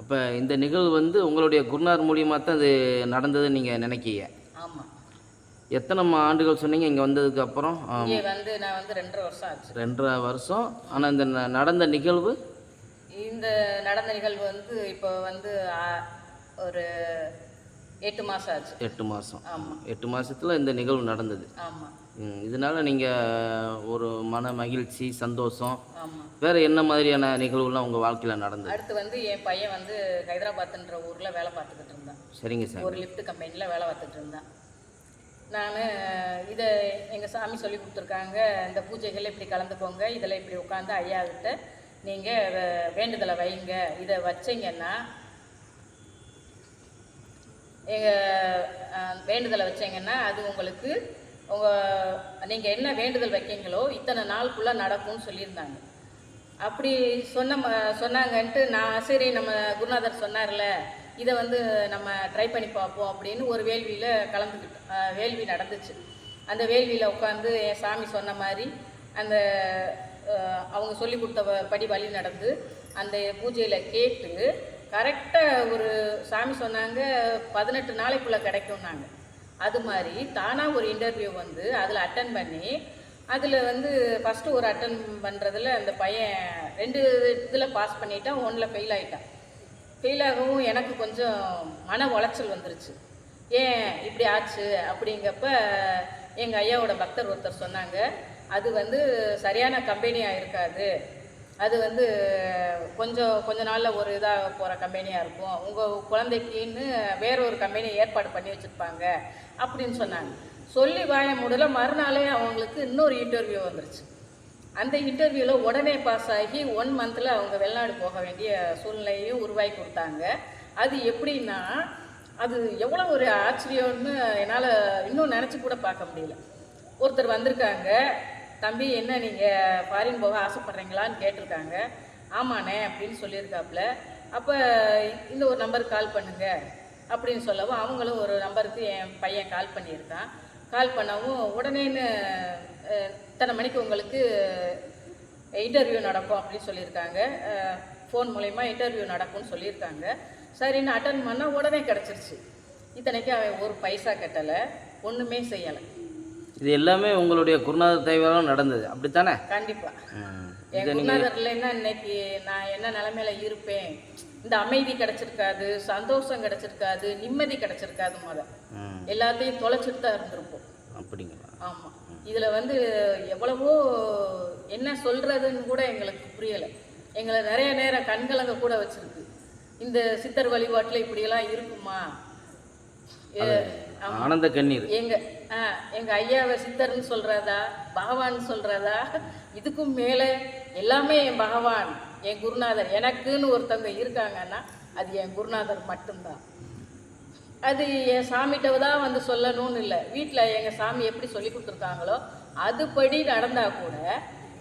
அப்போ இந்த நிகழ்வு வந்து உங்களுடைய குருநார் மூலியமாக தான் இது நடந்ததுன்னு நீங்கள் நினைக்கீங்க? ஆமாம் எத்தனை ஆண்டுகள் சொன்னீங்க இங்கே வந்ததுக்கு அப்புறம்? இங்கே வந்து நான் வந்து ரெண்டரை வருஷம் ஆச்சு. ரெண்டரை வருஷம். ஆனால் இந்த நடந்த நிகழ்வு? இந்த நடந்த நிகழ்வு வந்து இப்போ வந்து ஒரு எட்டு மாதம் ஆச்சு. எட்டு மாதம் ஆமாம் எட்டு மாதத்தில் இந்த நிகழ்வு நடந்தது. ஆமாம் இதனால நீங்கள் ஒரு மன மகிழ்ச்சி சந்தோஷம் ஆமாம் வேறு என்ன மாதிரியான நிகழ்வுலாம் உங்கள் வாழ்க்கையில் நடந்தது? அடுத்து வந்து என் பையன் வந்து ஹைதராபாத்ன்ற ஊரில் வேலை பார்த்துக்கிட்டு இருந்தான். சரிங்க சார். ஒரு லிஃப்ட் கம்பெனியில் வேலை பார்த்துட்டு இருந்தான். நான் இதை எங்கள் சாமி சொல்லி கொடுத்துருக்காங்க. இந்த பூஜைகள் இப்படி கலந்துக்கோங்க. இதில் இப்படி உட்காந்து ஐயா கிட்ட நீங்கள் வேண்டுதலை வைங்க. இதை வச்சீங்கன்னா வேண்டுதலை வச்சிங்கன்னா அது உங்களுக்கு உங்கள் நீங்கள் என்ன வேண்டுதல் வைக்கீங்களோ இத்தனை நாளுக்குள்ளே நடக்கும்னு சொல்லியிருந்தாங்க. அப்படி சொன்ன ம- சொன்னாங்கன்ட்டு நான் சரி நம்ம குருநாதர் சொன்னார்ல இதை வந்து நம்ம ட்ரை பண்ணி பார்ப்போம் அப்படின்னு ஒரு வேள்வியில் கலந்துக்கிட்டோம். வேள்வி நடந்துச்சு. அந்த வேள்வியில் உட்காந்து என் சாமி சொன்ன மாதிரி அந்த அவங்க சொல்லி கொடுத்த வ- படி வழி நடந்து அந்த பூஜையில் கேட்டு கரெக்டாக ஒரு சாமி சொன்னாங்க பதினெட்டு நாளைக்குள்ளே கிடைக்கும்னாங்க. அது மாதிரி தானாக ஒரு இன்டர்வியூ வந்து அதில் அட்டன் பண்ணி அதில் வந்து ஃபஸ்ட்டு ஒரு அட்டன் பண்ணுறதுல அந்த பையன் ரெண்டு இதில் பாஸ் பண்ணிட்டான் ஒன்றில் ஃபெயில் ஆகிட்டான் ஃபெயில் ஆகவும் எனக்கு கொஞ்சம் மன உளைச்சல் வந்துருச்சு. ஏன் இப்படி ஆச்சு? அப்படிங்கப்ப எங்கள் ஐயாவோட பக்தர் ஒருத்தர் சொன்னாங்க அது வந்து சரியான கம்பெனியாக இருக்காது. அது வந்து கொஞ்சம் கொஞ்ச நாளில் ஒரு இதாக போகிற கம்பெனியாக இருக்கும். உங்கள் குழந்தைக்குன்னு வேற ஒரு கம்பெனி ஏற்பாடு பண்ணி வச்சுருப்பாங்க அப்படின்னு சொன்னாங்க. சொல்லி வாய முடியல மறுநாளே அவங்களுக்கு இன்னொரு இன்டர்வியூ வந்துருச்சு. அந்த இன்டர்வியூவில் உடனே பாஸ் ஆகி ஒன் மந்தில் அவங்க வெளிநாடு போக வேண்டிய சூழ்நிலையும் உருவாக்கி கொடுத்தாங்க. அது எப்படின்னா அது எவ்வளோ ஒரு ஆச்சரியம்னு என்னால் இன்னும் நினச்சி கூட பார்க்க முடியல. ஒருத்தர் வந்திருக்காங்க. தம்பி என்ன நீங்கள் ஃபாரின் போக ஆசைப்பட்றீங்களான்னு கேட்டிருக்காங்க. ஆமாண்ணே அப்படின்னு சொல்லியிருக்காப்புல. அப்போ இந்த ஒரு நம்பருக்கு கால் பண்ணுங்க அப்படின்னு சொல்லவும் அவங்களும் ஒரு நம்பருக்கு என் பையன் கால் பண்ணியிருக்கான். கால் பண்ணவும் உடனேன்னு இத்தனை மணிக்கு உங்களுக்கு இன்டர்வியூ நடக்கும் அப்படின்னு சொல்லியிருக்காங்க. ஃபோன் மூலயமா இன்டர்வியூ நடக்கும்னு சொல்லியிருக்காங்க. சரின்னு அட்டன் பண்ணால் உடனே கிடச்சிருச்சு. இத்தனைக்கு அவன் ஒரு பைசா கட்டலை. ஒன்றுமே செய்யலை. இது எல்லாமே உங்களுடைய குருநாதர் தேவையாலும் நடந்தது. அப்படித்தானே? கண்டிப்பாக. என் குருநாதர் இல்லைன்னா இன்னைக்கு நான் என்ன நிலமையில இருப்பேன்? இந்த அமைதி கிடைச்சிருக்காது சந்தோஷம் கிடைச்சிருக்காது நிம்மதி கிடைச்சிருக்காது முத. எல்லாத்தையும் தொலைச்சிட்டு தான் இருந்திருப்போம். அப்படிங்களா? ஆமாம் இதில் வந்து எவ்வளவோ என்ன சொல்கிறதுன்னு கூட எங்களுக்கு புரியலை. எங்களை நிறைய நேரம் கண்கலங்க கூட வச்சிருக்கு. இந்த சித்தர் வழிபாட்டில் இப்படியெல்லாம் இருக்குமா. ஆனந்த கண்ணீர். எங்க எங்க ஐயாவை சித்தர்னு சொல்றதா பகவான் சொல்றதா இதுக்கும் மேலே எல்லாமே என் பகவான் என் குருநாதர் எனக்குன்னு ஒருத்தவங்க இருக்காங்கன்னா அது என் குருநாதர் மட்டும்தான். அது என் சாமிகிட்ட தான் வந்து சொல்லணும்னு இல்லை. வீட்டில் எங்கள் சாமி எப்படி சொல்லி கொடுத்துருக்காங்களோ அதுபடி நடந்தால் கூட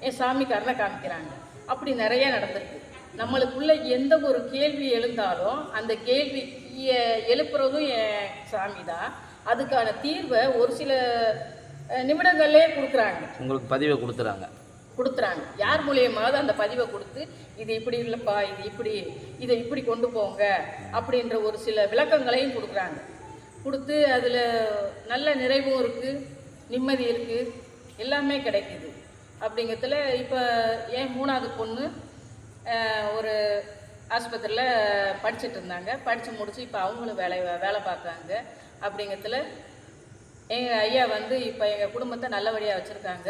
என் சாமி கருணை காமிக்கிறாங்க. அப்படி நிறைய நடந்திருக்கு. நம்மளுக்குள்ள எந்த ஒரு கேள்வி எழுந்தாலும் அந்த கேள்வி எழுப்புறதும் என் சாமி தான் அதுக்கான தீர்வை ஒரு சில அஹ், நிமிடங்கள்லே கொடுக்குறாங்க. உங்களுக்கு பதிவை கொடுத்துறாங்க. கொடுத்துறாங்க. யார் மூலியமாவது அந்த பதிவை கொடுத்து இது இப்படி இல்லைப்பா இது இப்படி இதை இப்படி கொண்டு போங்க அப்படின்ற ஒரு சில விளக்கங்களையும் கொடுக்குறாங்க. கொடுத்து அதில் நல்ல நிறைவும் இருக்குது நிம்மதி இருக்குது எல்லாமே கிடைக்குது. அப்படிங்கிறதுல இப்போ ஏன் மூணாவது பொண்ணு ஒரு ஆஸ்பத்திரியில் படிச்சுட்டு இருந்தாங்க. படித்து முடித்து இப்போ அவங்களும் வேலை வேலை பார்க்குறாங்க. அப்படிங்கிறதுல எங்கள் ஐயா வந்து இப்போ எங்கள் குடும்பத்தை நல்லபடியாக வச்சுருக்காங்க.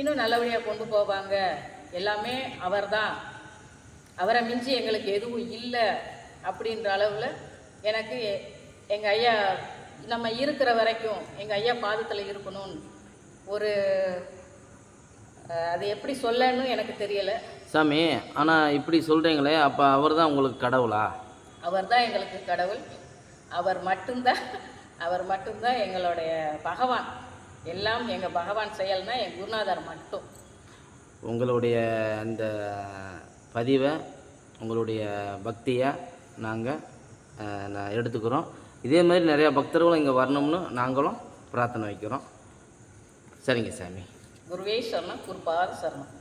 இன்னும் நல்லபடியாக கொண்டு போவாங்க. எல்லாமே அவர்தான். அவரை மிஞ்சி எங்களுக்கு எதுவும் இல்லை அப்படின்ற அளவில் எனக்கு எங்கள் ஐயா நம்ம இருக்கிற வரைக்கும் எங்கள் ஐயா பாதத்தில் இருக்கணும்னு ஒரு அது எப்படி சொல்லன்னு எனக்கு தெரியலை. சாமி ஆனால் இப்படி சொல்கிறீங்களே அப்போ அவர் தான் உங்களுக்கு கடவுளா? அவர் தான் எங்களுக்கு கடவுள். அவர் மட்டும்தான் அவர் மட்டும்தான் எங்களுடைய பகவான். எல்லாம் எங்கள் பகவான் செயல்னா என் குருநாதர் மட்டும். உங்களுடைய அந்த பதிவை உங்களுடைய பக்தியை நாங்கள் நான் எடுத்துக்கிறோம். இதே மாதிரி நிறையா பக்தர்களும் இங்கே வரணும்னு நாங்களும் பிரார்த்தனை வைக்கிறோம். சரிங்க சாமி. குருவே சரணம் குருபாத சரணம்.